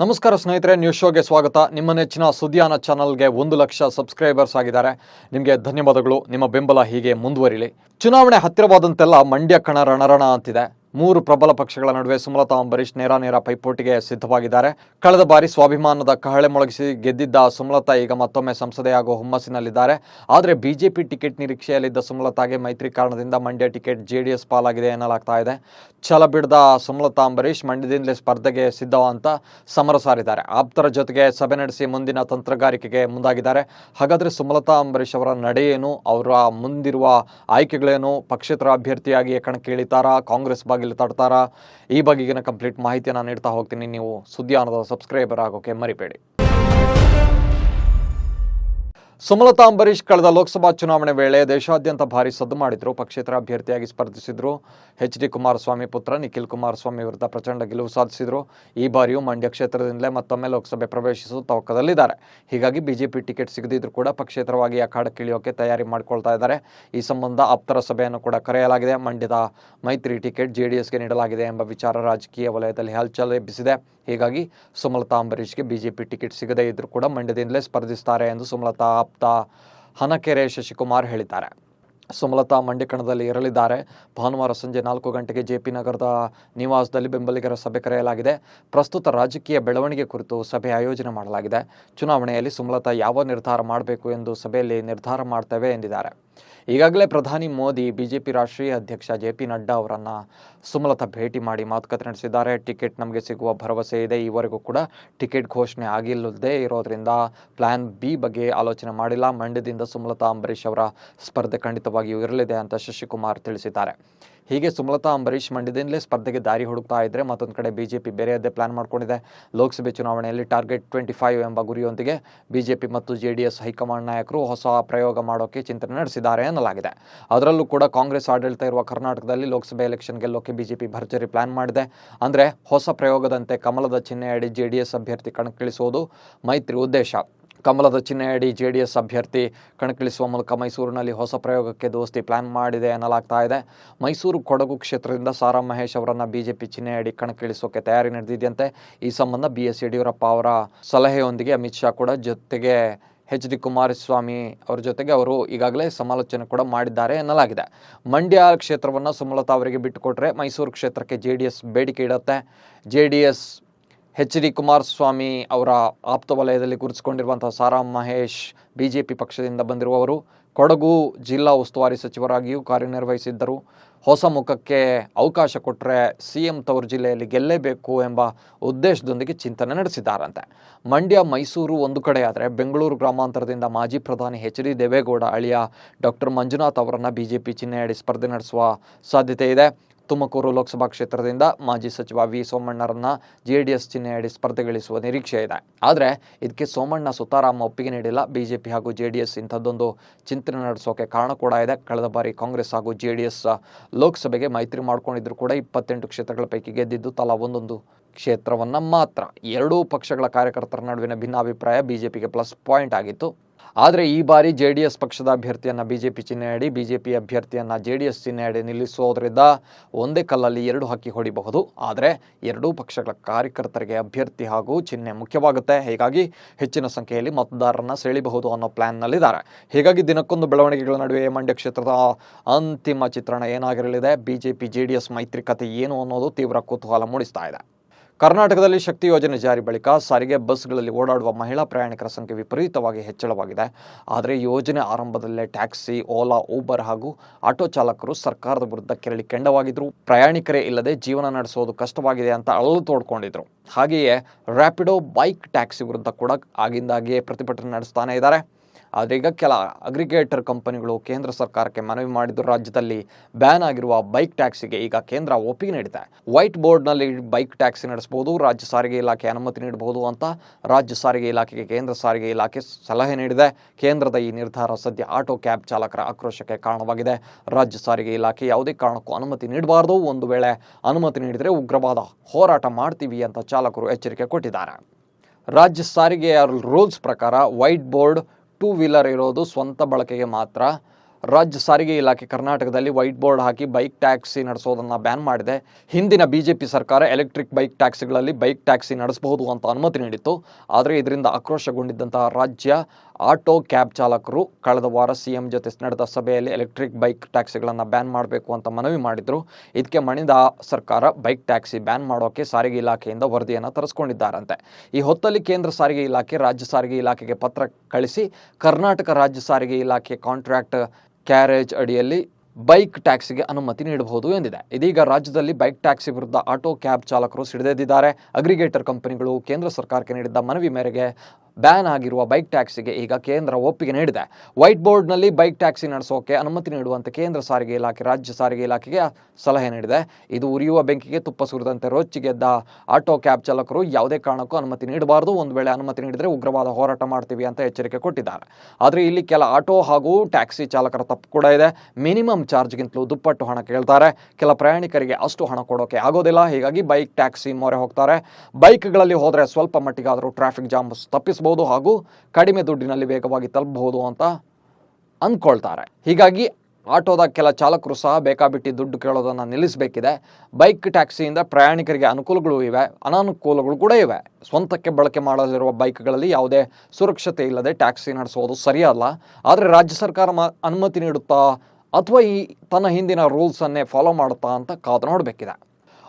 ನಮಸ್ಕಾರ ಸ್ನೇಹಿತರೆ ನ್ಯೂಸ್ ಶೋಗೆ ಸ್ವಾಗತ. ನಿಮ್ಮ ನೆಚ್ಚಿನ ಸುದ್ದಿಯಾನ ಚಾನಲ್ಗೆ ಒಂದು ಲಕ್ಷ ಸಬ್ಸ್ಕ್ರೈಬರ್ಸ್ ಆಗಿದ್ದಾರೆ. ನಿಮಗೆ ಧನ್ಯವಾದಗಳು. ನಿಮ್ಮ ಬೆಂಬಲ ಹೀಗೆ ಮುಂದುವರಿಲಿ. ಚುನಾವಣೆ ಹತ್ತಿರವಾದಂತೆಲ್ಲ ಮಂಡ್ಯ ಕಣ ರಣರಣ ಅಂತಿದೆ. ಮೂರು ಪ್ರಬಲ ಪಕ್ಷಗಳ ನಡುವೆ ಸುಮಲತಾ ಅಂಬರೀಷ್ ನೇರ ನೇರ ಪೈಪೋಟಿಗೆ ಸಿದ್ಧವಾಗಿದ್ದಾರೆ. ಕಳೆದ ಬಾರಿ ಸ್ವಾಭಿಮಾನದ ಕಹಳೆ ಮೊಳಗಿಸಿ ಗೆದ್ದಿದ್ದ ಸುಮಲತಾ ಈಗ ಮತ್ತೊಮ್ಮೆ ಸಂಸದೆಯಾಗುವ ಹುಮ್ಮಸ್ಸಿನಲ್ಲಿದ್ದಾರೆ. ಆದರೆ ಬಿಜೆಪಿ ಟಿಕೆಟ್ ನಿರೀಕ್ಷೆಯಲ್ಲಿದ್ದ ಸುಮಲತಾಗೆ ಮೈತ್ರಿ ಕಾರಣದಿಂದ ಮಂಡ್ಯ ಟಿಕೆಟ್ ಜೆಡಿಎಸ್ ಪಾಲಾಗಿದೆ ಎನ್ನಲಾಗ್ತಾ ಇದೆ. ಛಲ ಬಿಡದ ಸುಮಲತಾ ಅಂಬರೀಷ್ ಮಂಡ್ಯದಿಂದಲೇ ಸ್ಪರ್ಧೆಗೆ ಸಿದ್ಧವ ಅಂತ ಸಮರ ಸಾರಿದ್ದಾರೆ ಆಪ್ತರ ಜೊತೆಗೆ ಸಭೆ ನಡೆಸಿ ಮುಂದಿನ ತಂತ್ರಗಾರಿಕೆಗೆ ಮುಂದಾಗಿದ್ದಾರೆ. ಹಾಗಾದರೆ ಸುಮಲತಾ ಅಂಬರೀಷ್ ಅವರ ನಡೆಯೇನು ಅವರ ಮುಂದಿರುವ ಆಯ್ಕೆಗಳೇನು? ಪಕ್ಷೇತರ ಅಭ್ಯರ್ಥಿಯಾಗಿ ಕಣಕ್ಕೆ ಇಳಿತಾರಾ ಕಾಂಗ್ರೆಸ್ ಬಾಗಿಲು ತಡ್ತಾರಾ ಈ ಬಗೆಗಿನ ಕಂಪ್ಲೀಟ್ ಮಾಹಿತಿಯನ್ನು ನೀಡ್ತಾ ಹೋಗ್ತೀನಿ. ನೀವು ಸುದ್ದಿ ಅನ್ನೋದು ಸಬ್ಸ್ಕ್ರೈಬರ್ ಆಗೋಕೆ ಮರಿಬೇಡಿ. ಸುಮಲತಾ ಅಂಬರೀಷ್ ಕಳೆದ ಲೋಕಸಭಾ ಚುನಾವಣೆ ವೇಳೆ ದೇಶಾದ್ಯಂತ ಭಾರಿ ಸದ್ದು ಮಾಡಿದ್ರು. ಪಕ್ಷೇತರ ಅಭ್ಯರ್ಥಿಯಾಗಿ ಸ್ಪರ್ಧಿಸಿದ್ರು. ಎಚ್ ಡಿ ಕುಮಾರಸ್ವಾಮಿ ಪುತ್ರ, ನಿಖಿಲ್ ಕುಮಾರಸ್ವಾಮಿ ವಿರುದ್ಧ ಪ್ರಚಂಡ ಗೆಲುವು ಸಾಧಿಸಿದ್ರು. ಈ ಬಾರಿಯೂ ಮಂಡ್ಯ ಕ್ಷೇತ್ರದಿಂದಲೇ ಮತ್ತೊಮ್ಮೆ ಲೋಕಸಭೆ ಪ್ರವೇಶಿಸುವ ತವಕದಲ್ಲಿದ್ದಾರೆ. ಹೀಗಾಗಿ ಬಿಜೆಪಿ ಟಿಕೆಟ್ ಸಿಗದಿದ್ರು ಕೂಡ ಪಕ್ಷೇತರವಾಗಿ ಅಖಾಡಕ್ಕಿಳಿಯೋಕೆ ತಯಾರಿ ಮಾಡಿಕೊಳ್ತಾ ಇದ್ದಾರೆ. ಈ ಸಂಬಂಧ ಆಪ್ತರ ಸಭೆಯನ್ನು ಕೂಡ ಕರೆಯಲಾಗಿದೆ. ಮಂಡ್ಯದ ಮೈತ್ರಿ ಟಿಕೆಟ್ ಜೆಡಿಎಸ್ಗೆ ನೀಡಲಾಗಿದೆ ಎಂಬ ವಿಚಾರ ರಾಜಕೀಯ ವಲಯದಲ್ಲಿ ಹಲ್ಚಲ್ ಎಬ್ಬಿಸಿದೆ. ಹೀಗಾಗಿ ಸುಮಲತಾ ಅಂಬರೀಷ್ಗೆ ಬಿಜೆಪಿ ಟಿಕೆಟ್ ಸಿಗದೇ ಇದ್ರೂ ಕೂಡ ಮಂಡ್ಯದಿಂದಲೇ ಸ್ಪರ್ಧಿಸ್ತಾರೆ ಎಂದು ಸುಮಲತಾ ಆಪ್ತ ಹನಕೆರೆ ಶಶಿಕುಮಾರ್ ಹೇಳಿದ್ದಾರೆ. ಸುಮಲತಾ ಮಂಡಿಕಣದಲ್ಲಿ ಇರಲಿದ್ದಾರೆ. ಭಾನುವಾರ ಸಂಜೆ ನಾಲ್ಕು ಗಂಟೆಗೆ ಜೆಪಿ ನಗರದ ನಿವಾಸದಲ್ಲಿ ಬೆಂಬಲಿಗರ ಸಭೆ ಕರೆಯಲಾಗಿದೆ. ಪ್ರಸ್ತುತ ರಾಜಕೀಯ ಬೆಳವಣಿಗೆ ಕುರಿತು ಸಭೆ ಆಯೋಜನೆ ಮಾಡಲಾಗಿದೆ. ಚುನಾವಣೆಯಲ್ಲಿ ಸುಮಲತಾ ಯಾವ ನಿರ್ಧಾರ ಮಾಡಬೇಕು ಎಂದು ಸಭೆಯಲ್ಲಿ ನಿರ್ಧಾರ ಮಾಡ್ತೇವೆ ಎಂದಿದ್ದಾರೆ. ಈಗಾಗಲೇ ಪ್ರಧಾನಿ ಮೋದಿ, ಬಿಜೆಪಿ ರಾಷ್ಟ್ರೀಯ ಅಧ್ಯಕ್ಷ ಜೆ ಪಿ ನಡ್ಡಾ ಅವರನ್ನು ಸುಮಲತಾ ಭೇಟಿ ಮಾಡಿ ಮಾತುಕತೆ ನಡೆಸಿದ್ದಾರೆ. ಟಿಕೆಟ್ ನಮಗೆ ಸಿಗುವ ಭರವಸೆ ಇದೆ. ಈವರೆಗೂ ಕೂಡ ಟಿಕೆಟ್ ಘೋಷಣೆ ಆಗಿಲ್ಲದೇ ಇರೋದ್ರಿಂದ ಪ್ಲ್ಯಾನ್ ಬಿ ಬಗ್ಗೆ ಆಲೋಚನೆ ಮಾಡಿಲ್ಲ. ಮಂಡ್ಯದಿಂದ ಸುಮಲತಾ ಅಂಬರೀಷ್ ಅವರ ಸ್ಪರ್ಧೆ ಖಂಡಿತವಾಗಿಯೂ ಇರಲಿದೆ ಅಂತ ಶಶಿಕುಮಾರ್ ತಿಳಿಸಿದ್ದಾರೆ. ಹೀಗೆ ಸುಮಲತಾ ಅಂಬರೀಶ್ ಮಂಡ್ಯದಿಂದಲೇ ಸ್ಪರ್ಧೆಗೆ ದಾರಿ ಹುಡುಕ್ತಾ ಇದ್ದರೆ ಮತ್ತೊಂದು ಕಡೆ ಬಿಜೆಪಿ ಬೇರೆಯದ್ದೇ ಪ್ಲಾನ್ ಮಾಡಿಕೊಂಡಿದೆ. ಲೋಕಸಭೆ ಚುನಾವಣೆಯಲ್ಲಿ ಟಾರ್ಗೆಟ್ ಟ್ವೆಂಟಿ ಫೈವ್ ಎಂಬ ಗುರಿಯೊಂದಿಗೆ ಬಿಜೆಪಿ ಮತ್ತು ಜೆಡಿಎಸ್ ಹೈಕಮಾಂಡ್ ನಾಯಕರು ಹೊಸ ಪ್ರಯೋಗ ಮಾಡೋಕೆ ಚಿಂತನೆ ನಡೆಸಿದ್ದಾರೆ ಎನ್ನಲಾಗಿದೆ ಅದರಲ್ಲೂ ಕೂಡ ಕಾಂಗ್ರೆಸ್ ಆಡಳಿತ ಇರುವ ಕರ್ನಾಟಕದಲ್ಲಿ ಲೋಕಸಭೆ ಎಲೆಕ್ಷನ್ ಗೆಲ್ಲೋಕೆ ಬಿಜೆಪಿ ಭರ್ಜರಿ ಪ್ಲಾನ್ ಮಾಡಿದೆ. ಅಂದರೆ ಹೊಸ ಪ್ರಯೋಗದಂತೆ ಕಮಲದ ಚಿಹ್ನೆಯಡಿ ಜೆಡಿಎಸ್ ಅಭ್ಯರ್ಥಿ ಕಣಕ್ಕಿಳಿಸುವುದು ಮೈತ್ರಿ ಉದ್ದೇಶ. ಕಮಲದ ಚಿಹ್ನೆಯಡಿ ಜೆಡಿಎಸ್ ಅಭ್ಯರ್ಥಿ ಕಣಕ್ಕಿಳಿಸುವ ಮೂಲಕ ಮೈಸೂರಿನಲ್ಲಿ ಹೊಸ ಪ್ರಯೋಗಕ್ಕೆ ದೋಸ್ತಿ ಪ್ಲಾನ್ ಮಾಡಿದೆ ಎನ್ನಲಾಗ್ತಾ ಇದೆ. ಮೈಸೂರು ಕೊಡಗು ಕ್ಷೇತ್ರದಿಂದ ಸಾರಾ ಮಹೇಶ್ ಅವರನ್ನ ಬಿಜೆಪಿ ಚಿಹ್ನೆಯಡಿ ಕಣಕ್ಕಿಳಿಸೋಕೆ ತಯಾರಿ ನಡೆದಿದೆಯಂತೆ. ಈ ಸಂಬಂಧ ಬಿ ಎಸ್ ಯಡಿಯೂರಪ್ಪ ಅವರ ಸಲಹೆಯೊಂದಿಗೆ ಅಮಿತ್ ಶಾ ಕೂಡ ಜೊತೆಗೆ ಎಚ್ ಡಿ ಕುಮಾರಸ್ವಾಮಿ ಅವರ ಜೊತೆಗೆ ಅವರು ಈಗಾಗಲೇ ಸಮಾಲೋಚನೆ ಕೂಡ ಮಾಡಿದ್ದಾರೆ ಎನ್ನಲಾಗಿದೆ. ಮಂಡ್ಯ ಕ್ಷೇತ್ರವನ್ನು ಸುಮಲತಾ ಅವರಿಗೆ ಬಿಟ್ಟುಕೊಟ್ರೆ ಮೈಸೂರು ಕ್ಷೇತ್ರಕ್ಕೆ ಜೆ ಡಿ ಎಸ್ ಬೇಡಿಕೆ ಇಡುತ್ತೆ. J D S H D Kumaraswamy ಅವರ ಆಪ್ತ ವಲಯದಲ್ಲಿ ಗುರುತಿಸಿಕೊಂಡಿರುವಂತಹ Sara Mahesh B J P ಪಕ್ಷದಿಂದ ಬಂದಿರುವವರು. ಕೊಡಗು ಜಿಲ್ಲಾ ಉಸ್ತುವಾರಿ ಸಚಿವರಾಗಿಯೂ ಕಾರ್ಯನಿರ್ವಹಿಸಿದ್ದರು. ಹೊಸ ಮುಖಕ್ಕೆ ಅವಕಾಶ ಕೊಟ್ಟರೆ ಸಿ ಎಂ ತವರು ಜಿಲ್ಲೆಯಲ್ಲಿ ಗೆಲ್ಲೇಬೇಕು ಎಂಬ ಉದ್ದೇಶದೊಂದಿಗೆ ಚಿಂತನೆ ನಡೆಸಿದ್ದಾರಂತೆ ಮಂಡ್ಯ, ಮೈಸೂರು ಒಂದು ಕಡೆಯಾದರೆ ಬೆಂಗಳೂರು ಗ್ರಾಮಾಂತರದಿಂದ ಮಾಜಿ ಪ್ರಧಾನಿ ಎಚ್ ಡಿ ದೇವೇಗೌಡ ಅಳಿಯ ಡಾಕ್ಟರ್ ಮಂಜುನಾಥ್ ಅವರನ್ನು ಬಿ ಜೆ ಪಿ ಚಿಹ್ನೆಯಡಿ ಸ್ಪರ್ಧೆ ನಡೆಸುವ ಸಾಧ್ಯತೆ ಇದೆ. ತುಮಕೂರು ಲೋಕಸಭಾ ಕ್ಷೇತ್ರದಿಂದ ಮಾಜಿ ಸಚಿವ ವಿ ಸೋಮಣ್ಣರನ್ನ ಜೆಡಿಎಸ್ ಚಿಹ್ನೆಯಡಿ ಸ್ಪರ್ಧೆಗಳಿಸುವ ನಿರೀಕ್ಷೆ ಇದೆ. ಆದರೆ ಇದಕ್ಕೆ ಸೋಮಣ್ಣ ಸುತಾರಾಮ ಒಪ್ಪಿಗೆ ನೀಡಿಲ್ಲ. ಬಿಜೆಪಿ ಹಾಗೂ ಜೆಡಿಎಸ್ ಇಂಥದ್ದೊಂದು ಚಿಂತನೆ ನಡೆಸೋಕೆ ಕಾರಣ ಕೂಡ ಇದೆ. ಕಳೆದ ಬಾರಿ ಕಾಂಗ್ರೆಸ್ ಹಾಗೂ ಜೆಡಿಎಸ್ ಲೋಕಸಭೆಗೆ ಮೈತ್ರಿ ಮಾಡಿಕೊಂಡಿದ್ರು ಕೂಡ ಇಪ್ಪತ್ತೆಂಟು ಕ್ಷೇತ್ರಗಳ ಪೈಕಿ ಗೆದ್ದಿದ್ದು ತಲಾ ಒಂದೊಂದು ಕ್ಷೇತ್ರವನ್ನು ಮಾತ್ರ. ಎರಡೂ ಪಕ್ಷಗಳ ಕಾರ್ಯಕರ್ತರ ನಡುವಿನ ಭಿನ್ನಾಭಿಪ್ರಾಯ ಬಿಜೆಪಿಗೆ ಪ್ಲಸ್ ಪಾಯಿಂಟ್ ಆಗಿತ್ತು. ಆದರೆ ಈ ಬಾರಿ ಜೆ ಡಿ ಎಸ್ ಪಕ್ಷದ ಅಭ್ಯರ್ಥಿಯನ್ನು ಬಿಜೆಪಿ ಚಿಹ್ನೆಯಡಿ, ಬಿಜೆಪಿ ಅಭ್ಯರ್ಥಿಯನ್ನು ಜೆ ಡಿ ಎಸ್ ಚಿಹ್ನೆಯಡಿ ನಿಲ್ಲಿಸುವುದರಿಂದ ಒಂದೇ ಕಲ್ಲಲ್ಲಿ ಎರಡು ಹಕ್ಕಿ ಹೊಡಿಬಹುದು. ಆದರೆ ಎರಡೂ ಪಕ್ಷಗಳ ಕಾರ್ಯಕರ್ತರಿಗೆ ಅಭ್ಯರ್ಥಿ ಹಾಗೂ ಚಿಹ್ನೆ ಮುಖ್ಯವಾಗುತ್ತೆ. ಹೀಗಾಗಿ ಹೆಚ್ಚಿನ ಸಂಖ್ಯೆಯಲ್ಲಿ ಮತದಾರರನ್ನ ಸೆಳೆಯಬಹುದು ಅನ್ನೋ ಪ್ಲಾನ್ನಲ್ಲಿದ್ದಾರೆ. ಹೀಗಾಗಿ ದಿನಕ್ಕೊಂದು ಬೆಳವಣಿಗೆಗಳ ನಡುವೆ ಮಂಡ್ಯ ಕ್ಷೇತ್ರದ ಅಂತಿಮ ಚಿತ್ರಣ ಏನಾಗಿರಲಿದೆ? ಬಿಜೆಪಿ ಜೆ ಡಿ ಎಸ್ ಮೈತ್ರಿಕತೆ ಏನು ಅನ್ನೋದು ತೀವ್ರ ಕುತೂಹಲ ಮೂಡಿಸ್ತಾ ಇದೆ. ಕರ್ನಾಟಕದಲ್ಲಿ ಶಕ್ತಿ ಯೋಜನೆ ಜಾರಿ ಬಳಿಕ ಸಾರಿಗೆ ಬಸ್ಗಳಲ್ಲಿ ಓಡಾಡುವ ಮಹಿಳಾ ಪ್ರಯಾಣಿಕರ ಸಂಖ್ಯೆ ವಿಪರೀತವಾಗಿ ಹೆಚ್ಚಳವಾಗಿದೆ. ಆದರೆ ಯೋಜನೆ ಆರಂಭದಲ್ಲೇ ಟ್ಯಾಕ್ಸಿ, ಓಲಾ, ಊಬರ್ ಹಾಗೂ ಆಟೋ ಚಾಲಕರು ಸರ್ಕಾರದ ವಿರುದ್ಧ ಕೆರಳಿ ಕೆಂಡವಾಗಿದ್ದರು ಪ್ರಯಾಣಿಕರೇ ಇಲ್ಲದೆ ಜೀವನ ನಡೆಸೋದು ಕಷ್ಟವಾಗಿದೆ ಅಂತ ಅಳಲು ತೋಡ್ಕೊಂಡಿದ್ರು. ಹಾಗೆಯೇ ರ್ಯಾಪಿಡೋ ಬೈಕ್ ಟ್ಯಾಕ್ಸಿ ವಿರುದ್ಧ ಕೂಡ ಆಗಿಂದಾಗಿಯೇ ಪ್ರತಿಭಟನೆ ನಡೆಸ್ತಾನೆ ಇದ್ದಾರೆ. ಆದರೆ ಈಗ ಕೆಲ ಅಗ್ರಿಗೇಟರ್ ಕಂಪನಿಗಳು ಕೇಂದ್ರ ಸರ್ಕಾರಕ್ಕೆ ಮನವಿ ಮಾಡಿದ್ದು ರಾಜ್ಯದಲ್ಲಿ ಬ್ಯಾನ್ ಆಗಿರುವ ಬೈಕ್ ಟ್ಯಾಕ್ಸಿಗೆ ಈಗ ಕೇಂದ್ರ ಒಪ್ಪಿಗೆ ನೀಡಿದೆ. ವೈಟ್ ಬೋರ್ಡ್ನಲ್ಲಿ ಬೈಕ್ ಟ್ಯಾಕ್ಸಿ ನಡೆಸಬಹುದು, ರಾಜ್ಯ ಸಾರಿಗೆ ಇಲಾಖೆ ಅನುಮತಿ ನೀಡಬಹುದು ಅಂತ ರಾಜ್ಯ ಸಾರಿಗೆ ಇಲಾಖೆಗೆ ಕೇಂದ್ರ ಸಾರಿಗೆ ಇಲಾಖೆ ಸಲಹೆ ನೀಡಿದೆ. ಕೇಂದ್ರದ ಈ ನಿರ್ಧಾರ ಸದ್ಯ ಆಟೋ ಕ್ಯಾಬ್ ಚಾಲಕರ ಆಕ್ರೋಶಕ್ಕೆ ಕಾರಣವಾಗಿದೆ. ರಾಜ್ಯ ಸಾರಿಗೆ ಇಲಾಖೆ ಯಾವುದೇ ಕಾರಣಕ್ಕೂ ಅನುಮತಿ ನೀಡಬಾರದು. ಒಂದು ವೇಳೆ ಅನುಮತಿ ನೀಡಿದರೆ ಉಗ್ರವಾದ ಹೋರಾಟ ಮಾಡ್ತೀವಿ ಅಂತ ಚಾಲಕರು ಎಚ್ಚರಿಕೆ ಕೊಟ್ಟಿದ್ದಾರೆ. ರಾಜ್ಯ ಸಾರಿಗೆಯ ರೂಲ್ಸ್ ಪ್ರಕಾರ ವೈಟ್ ಬೋರ್ಡ್ ಟೂ ವೀಲರ್ ಇರೋದು ಸ್ವಂತ ಬಳಕೆಗೆ ಮಾತ್ರ. ರಾಜ್ಯ ಸಾರಿಗೆ ಇಲಾಖೆ ಕರ್ನಾಟಕದಲ್ಲಿ ವೈಟ್ ಬೋರ್ಡ್ ಹಾಕಿ ಬೈಕ್ ಟ್ಯಾಕ್ಸಿ ನಡೆಸೋದನ್ನು ಬ್ಯಾನ್ ಮಾಡಿದೆ. ಹಿಂದಿನ ಬಿ ಜೆ ಪಿ ಸರ್ಕಾರ ಎಲೆಕ್ಟ್ರಿಕ್ ಬೈಕ್ ಟ್ಯಾಕ್ಸಿಗಳಲ್ಲಿ ಬೈಕ್ ಟ್ಯಾಕ್ಸಿ ನಡೆಸಬಹುದು ಅಂತ ಅನುಮತಿ ನೀಡಿತ್ತು. ಆದರೆ ಇದರಿಂದ ಆಕ್ರೋಶಗೊಂಡಿದ್ದಂತಹ ರಾಜ್ಯ ಆಟೋ ಕ್ಯಾಬ್ ಚಾಲಕರು ಕಳೆದ ವಾರ ಸಿಎಂ ಜೊತೆ ನಡೆದ ಸಭೆಯಲ್ಲಿ ಎಲೆಕ್ಟ್ರಿಕ್ ಬೈಕ್ ಟ್ಯಾಕ್ಸಿಗಳನ್ನು ಬ್ಯಾನ್ ಮಾಡಬೇಕು ಅಂತ ಮನವಿ ಮಾಡಿದ್ರು. ಇದಕ್ಕೆ ಮಣಿದ ಸರ್ಕಾರ ಬೈಕ್ ಟ್ಯಾಕ್ಸಿ ಬ್ಯಾನ್ ಮಾಡೋಕೆ ಸಾರಿಗೆ ಇಲಾಖೆಯಿಂದ ವರದಿಯನ್ನು ತರಿಸ್ಕೊಂಡಿದ್ದಾರಂತೆ. ಈ ಹೊತ್ತಲ್ಲಿ ಕೇಂದ್ರ ಸಾರಿಗೆ ಇಲಾಖೆ, ರಾಜ್ಯ ಸಾರಿಗೆ ಇಲಾಖೆಗೆ ಪತ್ರ ಕಳಿಸಿ ಕರ್ನಾಟಕ ರಾಜ್ಯ ಸಾರಿಗೆ ಇಲಾಖೆ ಕಾಂಟ್ರಾಕ್ಟ್ ಕ್ಯಾರೇಜ್ ಅಡಿಯಲ್ಲಿ ಬೈಕ್ ಟ್ಯಾಕ್ಸಿಗೆ ಅನುಮತಿ ನೀಡಬಹುದು ಎಂದಿದೆ. ಇದೀಗ ರಾಜ್ಯದಲ್ಲಿ ಬೈಕ್ ಟ್ಯಾಕ್ಸಿ ವಿರುದ್ಧ ಆಟೋ ಕ್ಯಾಬ್ ಚಾಲಕರು ಸಿಡಿದೆದ್ದಿದ್ದಾರೆ. ಅಗ್ರಿಗೇಟರ್ ಕಂಪನಿಗಳು ಕೇಂದ್ರ ಸರ್ಕಾರಕ್ಕೆ ನೀಡಿದ್ದ ಮನವಿ ಮೇರೆಗೆ ಬ್ಯಾನ್ ಆಗಿರುವ ಬೈಕ್ ಟ್ಯಾಕ್ಸಿಗೆ ಈಗ ಕೇಂದ್ರ ಒಪ್ಪಿಗೆ ನೀಡಿದೆ. ವೈಟ್ ಬೋರ್ಡ್ನಲ್ಲಿ ಬೈಕ್ ಟ್ಯಾಕ್ಸಿ ನಡೆಸೋಕೆ ಅನುಮತಿ ನೀಡುವಂತೆ ಕೇಂದ್ರ ಸಾರಿಗೆ ಇಲಾಖೆ, ರಾಜ್ಯ ಸಾರಿಗೆ ಇಲಾಖೆಗೆ ಸಲಹೆ ನೀಡಿದೆ. ಇದು ಉರಿಯುವ ಬೆಂಕಿಗೆ ತುಪ್ಪ ಸುರಿದಂತೆ ರೊಚ್ಚಿಗೆದ್ದ ಆಟೋ ಕ್ಯಾಬ್ ಚಾಲಕರು ಯಾವುದೇ ಕಾರಣಕ್ಕೂ ಅನುಮತಿ ನೀಡಬಾರದು. ಒಂದು ವೇಳೆ ಅನುಮತಿ ನೀಡಿದರೆ ಉಗ್ರವಾದ ಹೋರಾಟ ಮಾಡ್ತೀವಿ ಅಂತ ಎಚ್ಚರಿಕೆ ಕೊಟ್ಟಿದ್ದಾರೆ. ಆದರೆ ಇಲ್ಲಿ ಕೆಲ ಆಟೋ ಹಾಗೂ ಟ್ಯಾಕ್ಸಿ ಚಾಲಕರ ತಪ್ಪು ಕೂಡ ಇದೆ. ಮಿನಿಮಮ್ ಚಾರ್ಜ್ಗಿಂತಲೂ ದುಪ್ಪಟ್ಟು ಹಣ ಕೇಳ್ತಾರೆ. ಕೆಲ ಪ್ರಯಾಣಿಕರಿಗೆ ಅಷ್ಟು ಹಣ ಕೊಡೋಕೆ ಆಗೋದಿಲ್ಲ. ಹೀಗಾಗಿ ಬೈಕ್ ಟ್ಯಾಕ್ಸಿ ಮೊರೆ ಹೋಗ್ತಾರೆ. ಬೈಕ್ಗಳಲ್ಲಿ ಹೋದರೆ ಸ್ವಲ್ಪ ಮಟ್ಟಿಗಾದರೂ ಟ್ರಾಫಿಕ್ ಜಾಮ್ ತಪ್ಪಿಸಬಹುದು. ಹಾಗೂ ಕಡಿಮೆ ದುಡ್ಡಿನಲ್ಲಿ ವೇಗವಾಗಿ ತಲುಪಬಹುದು ಅಂತ ಅಂದ್ಕೊಳ್ತಾರೆ. ಹೀಗಾಗಿ ಆಟೋದ ಕೆಲ ಚಾಲಕರು ಸಹ ಬೇಕಾಬಿಟ್ಟಿ ದುಡ್ಡು ಕೇಳೋದನ್ನು ನಿಲ್ಲಿಸಬೇಕಿದೆ. ಬೈಕ್, ಟ್ಯಾಕ್ಸಿಯಿಂದ ಪ್ರಯಾಣಿಕರಿಗೆ ಅನುಕೂಲಗಳು ಇವೆ, ಅನಾನುಕೂಲಗಳು ಕೂಡ ಇವೆ. ಸ್ವಂತಕ್ಕೆ ಬಳಕೆ ಮಾಡಲಿರುವ ಬೈಕ್ಗಳಲ್ಲಿ ಯಾವುದೇ ಸುರಕ್ಷತೆ ಇಲ್ಲದೆ ಟ್ಯಾಕ್ಸಿ ನಡೆಸೋದು ಸರಿಯಲ್ಲ. ಆದರೆ ರಾಜ್ಯ ಸರ್ಕಾರ ಅನುಮತಿ ನೀಡುತ್ತಾ ಅಥವಾ ಈ ತನ್ನ ಹಿಂದಿನ ರೂಲ್ಸನ್ನೇ ಫಾಲೋ ಮಾಡುತ್ತಾ ಅಂತ ಕಾದು ನೋಡಬೇಕಿದೆ.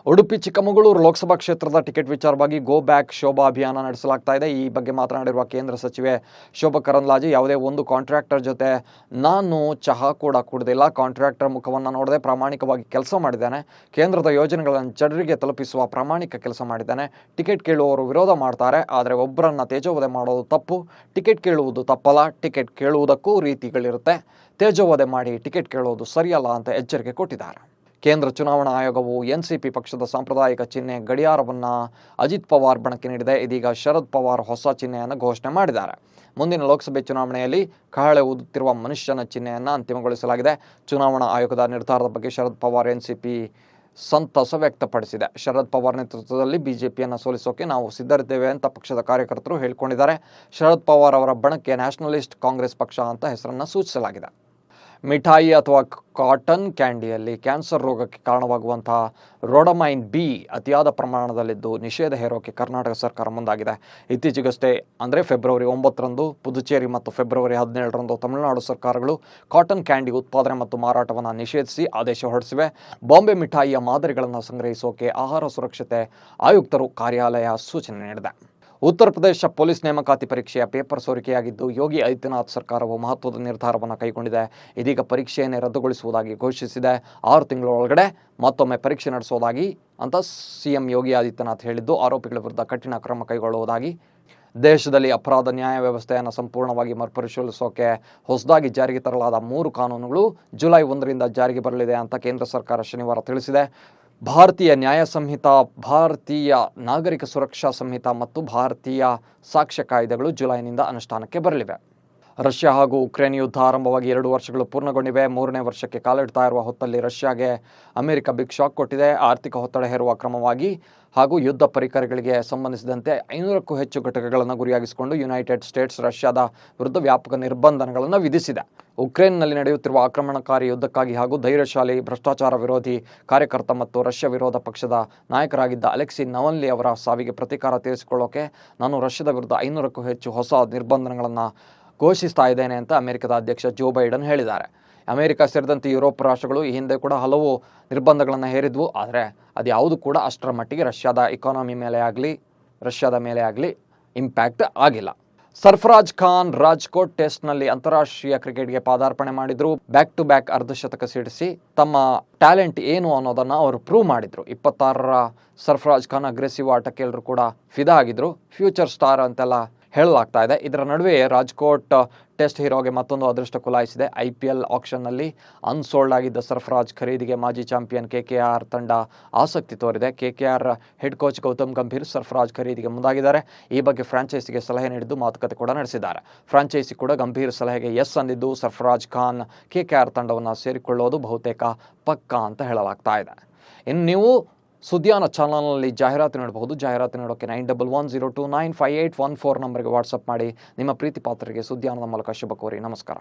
ಉಡುಪಿ, ಚಿಕ್ಕಮಗಳೂರು ಲೋಕಸಭಾ ಕ್ಷೇತ್ರದ ಟಿಕೆಟ್ ವಿಚಾರವಾಗಿ ಗೋ ಬ್ಯಾಕ್ ಶೋಭಾ ಅಭಿಯಾನ ನಡೆಸಲಾಗ್ತಾ ಇದೆ. ಈ ಬಗ್ಗೆ ಮಾತನಾಡಿರುವ ಕೇಂದ್ರ ಸಚಿವೆ ಶೋಭಾ ಕರಂದ್ಲಾಜೆ, ಯಾವುದೇ ಒಂದು ಕಾಂಟ್ರಾಕ್ಟರ್ ಜೊತೆ ನಾನು ಚಹಾ ಕೂಡ ಕುಡಿದಿಲ್ಲ. ಕಾಂಟ್ರಾಕ್ಟರ್ ಮುಖವನ್ನು ನೋಡದೆ ಪ್ರಾಮಾಣಿಕವಾಗಿ ಕೆಲಸ ಮಾಡಿದ್ದಾನೆ. ಕೇಂದ್ರದ ಯೋಜನೆಗಳನ್ನು ಜನರಿಗೆ ತಲುಪಿಸುವ ಪ್ರಾಮಾಣಿಕ ಕೆಲಸ ಮಾಡಿದ್ದಾನೆ. ಟಿಕೆಟ್ ಕೇಳುವವರು ವಿರೋಧ ಮಾಡ್ತಾರೆ. ಆದರೆ ಒಬ್ಬರನ್ನು ತೇಜೋವಧೆ ಮಾಡೋದು ತಪ್ಪು. ಟಿಕೆಟ್ ಕೇಳುವುದು ತಪ್ಪಲ್ಲ. ಟಿಕೆಟ್ ಕೇಳುವುದಕ್ಕೂ ರೀತಿಗಳಿರುತ್ತೆ. ತೇಜೋವಧೆ ಮಾಡಿ ಟಿಕೆಟ್ ಕೇಳುವುದು ಸರಿಯಲ್ಲ ಅಂತ ಎಚ್ಚರಿಕೆ ಕೊಟ್ಟಿದ್ದಾರೆ. ಕೇಂದ್ರ ಚುನಾವಣಾ ಆಯೋಗವು ಎನ್ಸಿಪಿ ಪಕ್ಷದ ಸಾಂಪ್ರದಾಯಿಕ ಚಿಹ್ನೆ ಗಡಿಯಾರವನ್ನು ಅಜಿತ್ ಪವಾರ್ ಬಣಕ್ಕೆ ನೀಡಿದೆ. ಇದೀಗ ಶರದ್ ಪವಾರ್ ಹೊಸ ಚಿಹ್ನೆಯನ್ನು ಘೋಷಣೆ ಮಾಡಿದ್ದಾರೆ. ಮುಂದಿನ ಲೋಕಸಭೆ ಚುನಾವಣೆಯಲ್ಲಿ ಕಹಳೆ ಊದುತ್ತಿರುವ ಮನುಷ್ಯನ ಚಿಹ್ನೆಯನ್ನು ಅಂತಿಮಗೊಳಿಸಲಾಗಿದೆ. ಚುನಾವಣಾ ಆಯೋಗದ ನಿರ್ಧಾರದ ಬಗ್ಗೆ ಶರದ್ ಪವಾರ್ ಎನ್ಸಿಪಿ ಸಂತಸ ವ್ಯಕ್ತಪಡಿಸಿದೆ. ಶರದ್ ಪವಾರ್ ನೇತೃತ್ವದಲ್ಲಿ ಬಿಜೆಪಿಯನ್ನು ಸೋಲಿಸೋಕೆ ನಾವು ಸಿದ್ಧರಿದ್ದೇವೆ ಅಂತ ಪಕ್ಷದ ಕಾರ್ಯಕರ್ತರು ಹೇಳಿಕೊಂಡಿದ್ದಾರೆ. ಶರದ್ ಪವಾರ್ ಅವರ ಬಣಕ್ಕೆ ನ್ಯಾಷನಲಿಸ್ಟ್ ಕಾಂಗ್ರೆಸ್ ಪಕ್ಷ ಅಂತ ಹೆಸರನ್ನು ಸೂಚಿಸಲಾಗಿದೆ. ಮಿಠಾಯಿ ಅಥವಾ ಕಾಟನ್ ಕ್ಯಾಂಡಿಯಲ್ಲಿ ಕ್ಯಾನ್ಸರ್ ರೋಗಕ್ಕೆ ಕಾರಣವಾಗುವಂತಹ ರೋಡಮೈನ್ ಬಿ ಅತಿಯಾದ ಪ್ರಮಾಣದಲ್ಲಿದ್ದು ನಿಷೇಧ ಹೇರೋಕೆ ಕರ್ನಾಟಕ ಸರ್ಕಾರ ಮುಂದಾಗಿದೆ. ಇತ್ತೀಚೆಗಷ್ಟೇ ಅಂದರೆ ಫೆಬ್ರವರಿ ಒಂಬತ್ತರಂದು, ಪುದುಚೇರಿ ಮತ್ತು ಫೆಬ್ರವರಿ ಹದಿನೇಳರಂದು ತಮಿಳುನಾಡು ಸರ್ಕಾರಗಳು ಕಾಟನ್ ಕ್ಯಾಂಡಿ ಉತ್ಪಾದನೆ ಮತ್ತು ಮಾರಾಟವನ್ನು ನಿಷೇಧಿಸಿ ಆದೇಶ ಹೊರಡಿಸಿವೆ. ಬಾಂಬೆ ಮಿಠಾಯಿಯ ಮಾದರಿಗಳನ್ನು ಸಂಗ್ರಹಿಸೋಕೆ ಆಹಾರ ಸುರಕ್ಷತೆ ಆಯುಕ್ತರು ಕಾರ್ಯಾಲಯ ಸೂಚನೆ ನೀಡಿದೆ. ಉತ್ತರ ಪ್ರದೇಶ ಪೊಲೀಸ್ ನೇಮಕಾತಿ ಪರೀಕ್ಷೆಯ ಪೇಪರ್ ಸೋರಿಕೆಯಾಗಿದ್ದು, ಯೋಗಿ ಆದಿತ್ಯನಾಥ್ ಸರ್ಕಾರವು ಮಹತ್ವದ ನಿರ್ಧಾರವನ್ನು ಕೈಗೊಂಡಿದೆ. ಇದೀಗ ಪರೀಕ್ಷೆಯನ್ನೇ ರದ್ದುಗೊಳಿಸುವುದಾಗಿ ಘೋಷಿಸಿದೆ. ಆರು ತಿಂಗಳ ಒಳಗಡೆ ಮತ್ತೊಮ್ಮೆ ಪರೀಕ್ಷೆ ನಡೆಸುವುದಾಗಿ ಅಂತ ಸಿಎಂ ಯೋಗಿ ಆದಿತ್ಯನಾಥ್ ಹೇಳಿದ್ದು, ಆರೋಪಿಗಳ ವಿರುದ್ಧ ಕಠಿಣ ಕ್ರಮ ಕೈಗೊಳ್ಳುವುದಾಗಿ. ದೇಶದಲ್ಲಿ ಅಪರಾಧ ನ್ಯಾಯ ವ್ಯವಸ್ಥೆಯನ್ನು ಸಂಪೂರ್ಣವಾಗಿ ಮರುಪರಿಶೀಲಿಸೋಕೆ ಹೊಸದಾಗಿ ಜಾರಿಗೆ ತರಲಾದ ಮೂರು ಕಾನೂನುಗಳು ಜುಲೈ ಒಂದರಿಂದ ಜಾರಿಗೆ ಬರಲಿದೆ ಅಂತ ಕೇಂದ್ರ ಸರ್ಕಾರ ಶನಿವಾರ ತಿಳಿಸಿದೆ. ಭಾರತೀಯ ನ್ಯಾಯ ಸಂಹಿತಾ ಭಾರತೀಯ ನಾಗರಿಕ ಸುರಕ್ಷಾ ಸಂಹಿತಾ ಮತ್ತು ಭಾರತೀಯ ಸಾಕ್ಷ್ಯ ಕಾಯ್ದೆಗಳು ಜುಲೈನಿಂದ ಅನುಷ್ಠಾನಕ್ಕೆ ಬರಲಿವೆ. ರಷ್ಯಾ ಹಾಗೂ ಉಕ್ರೇನ್ ಯುದ್ಧ ಆರಂಭವಾಗಿ ಎರಡು ವರ್ಷಗಳು ಪೂರ್ಣಗೊಂಡಿವೆ. ಮೂರನೇ ವರ್ಷಕ್ಕೆ ಕಾಲಿಡ್ತಾ ಇರುವ ಹೊತ್ತಲ್ಲಿ ರಷ್ಯಾಗೆ ಅಮೆರಿಕ ಬಿಗ್ ಶಾಕ್ ಕೊಟ್ಟಿದೆ. ಆರ್ಥಿಕ ಒತ್ತಡ ಹೇರುವ ಕ್ರಮವಾಗಿ ಹಾಗೂ ಯುದ್ಧ ಪರಿಕರಗಳಿಗೆ ಸಂಬಂಧಿಸಿದಂತೆ ಐನೂರಕ್ಕೂ ಹೆಚ್ಚು ಘಟಕಗಳನ್ನು ಗುರಿಯಾಗಿಸಿಕೊಂಡು ಯುನೈಟೆಡ್ ಸ್ಟೇಟ್ಸ್ ರಷ್ಯಾದ ವಿರುದ್ಧ ವ್ಯಾಪಕ ನಿರ್ಬಂಧಗಳನ್ನು ವಿಧಿಸಿದೆ. ಉಕ್ರೇನ್ನಲ್ಲಿ ನಡೆಯುತ್ತಿರುವ ಆಕ್ರಮಣಕಾರಿ ಯುದ್ಧಕ್ಕಾಗಿ ಹಾಗೂ ಧೈರ್ಯಶಾಲಿ ಭ್ರಷ್ಟಾಚಾರ ವಿರೋಧಿ ಕಾರ್ಯಕರ್ತ ಮತ್ತು ರಷ್ಯಾ ವಿರೋಧ ಪಕ್ಷದ ನಾಯಕರಾಗಿದ್ದ ಅಲೆಕ್ಸಿ ನವನ್ಲಿ ಅವರ ಸಾವಿಗೆ ಪ್ರತೀಕಾರ ತೀರಿಸಿಕೊಳ್ಳೋಕೆ ನಾನು ರಷ್ಯಾದ ವಿರುದ್ಧ ಐನೂರಕ್ಕೂ ಹೆಚ್ಚು ಹೊಸ ನಿರ್ಬಂಧಗಳನ್ನು ಘೋಷಿಸ್ತಾ ಇದ್ದೇನೆ ಅಂತ ಅಮೆರಿಕದ ಅಧ್ಯಕ್ಷ ಜೋ ಬೈಡನ್ ಹೇಳಿದ್ದಾರೆ. ಅಮೆರಿಕ ಸೇರಿದಂತೆ ಯುರೋಪ್ ರಾಷ್ಟ್ರಗಳು ಈ ಹಿಂದೆ ಕೂಡ ಹಲವು ನಿರ್ಬಂಧಗಳನ್ನು ಹೇರಿದ್ವು. ಆದರೆ ಅದು ಯಾವುದು ಕೂಡ ಅಷ್ಟರ ಮಟ್ಟಿಗೆ ರಷ್ಯಾದ ಇಕಾನಮಿ ಮೇಲೆ ಆಗಲಿ, ರಷ್ಯಾದ ಮೇಲೆ ಆಗಲಿ ಇಂಪ್ಯಾಕ್ಟ್ ಆಗಿಲ್ಲ. ಸರ್ಫರಾಜ್ ಖಾನ್ ರಾಜ್ಕೋಟ್ ಟೆಸ್ಟ್ನಲ್ಲಿ ಅಂತಾರಾಷ್ಟ್ರೀಯ ಕ್ರಿಕೆಟ್ಗೆ ಪಾದಾರ್ಪಣೆ ಮಾಡಿದ್ರು. ಬ್ಯಾಕ್ ಟು ಬ್ಯಾಕ್ ಅರ್ಧಶತಕ ಸಿಡಿಸಿ ತಮ್ಮ ಟ್ಯಾಲೆಂಟ್ ಏನು ಅನ್ನೋದನ್ನು ಅವರು ಪ್ರೂವ್ ಮಾಡಿದ್ರು. ಇಪ್ಪತ್ತಾರರ ಸರ್ಫರಾಜ್ ಖಾನ್ ಅಗ್ರೆಸಿವ್ ಆಟಕ್ಕೆ ಎಲ್ಲರೂ ಕೂಡ ಫಿದಾ ಆಗಿದ್ರು. ಫ್ಯೂಚರ್ ಸ್ಟಾರ್ ಅಂತೆಲ್ಲ ಹೇಳಲಾಗ್ತಾ ಇದೆ. ಇದರ ನಡುವೆ ರಾಜ್ಕೋಟ್ ಟೆಸ್ಟ್ ಹೀರೋಗೆ ಮತ್ತೊಂದು ಅದೃಷ್ಟ ಕುಲಾಯಿಸಿದೆ. ಐ ಪಿ ಎಲ್ ಆಕ್ಷನ್ನಲ್ಲಿ ಅನ್ಸೋಲ್ಡ್ ಆಗಿದ್ದ ಸರ್ಫರಾಜ್ ಖರೀದಿಗೆ ಮಾಜಿ ಚಾಂಪಿಯನ್ ಕೆ ಕೆ ಆರ್ ತಂಡ ಆಸಕ್ತಿ ತೋರಿದೆ. K K R head coach Gautam Gambhir Sarfaraz ಖರೀದಿಗೆ ಮುಂದಾಗಿದ್ದಾರೆ. ಈ ಬಗ್ಗೆ ಫ್ರಾಂಚೈಸಿಗೆ ಸಲಹೆ ನೀಡಿದ್ದು ಮಾತುಕತೆ ಕೂಡ ನಡೆಸಿದ್ದಾರೆ. ಫ್ರಾಂಚೈಸಿ ಕೂಡ ಗಂಭೀರ್ ಸಲಹೆಗೆ yes ಅಂದಿದ್ದು Sarfaraz Khan K K R ತಂಡವನ್ನು ಸೇರಿಕೊಳ್ಳೋದು ಬಹುತೇಕ ಪಕ್ಕಾ ಅಂತ ಹೇಳಲಾಗ್ತಾ ಇದೆ. ಇನ್ನು ನೀವು ಸುದ್ಯಾನ ಚಾನಲ್ನಲ್ಲಿ ಜಾಹೀರಾತು ನೀಡಬಹುದು. ಜಾಹೀರಾತು ನೀಡೋಕ್ಕೆ nine double one zero two nine five eight one four ನಂಬರ್ಗೆ ವಾಟ್ಸಪ್ ಮಾಡಿ. ನಿಮ್ಮ ಪ್ರೀತಿ ಪಾತ್ರರಿಗೆ ಸುದ್ಯಾನದ ಮೂಲಕ ಶುಭ ಕೋರಿ ನಮಸ್ಕಾರ.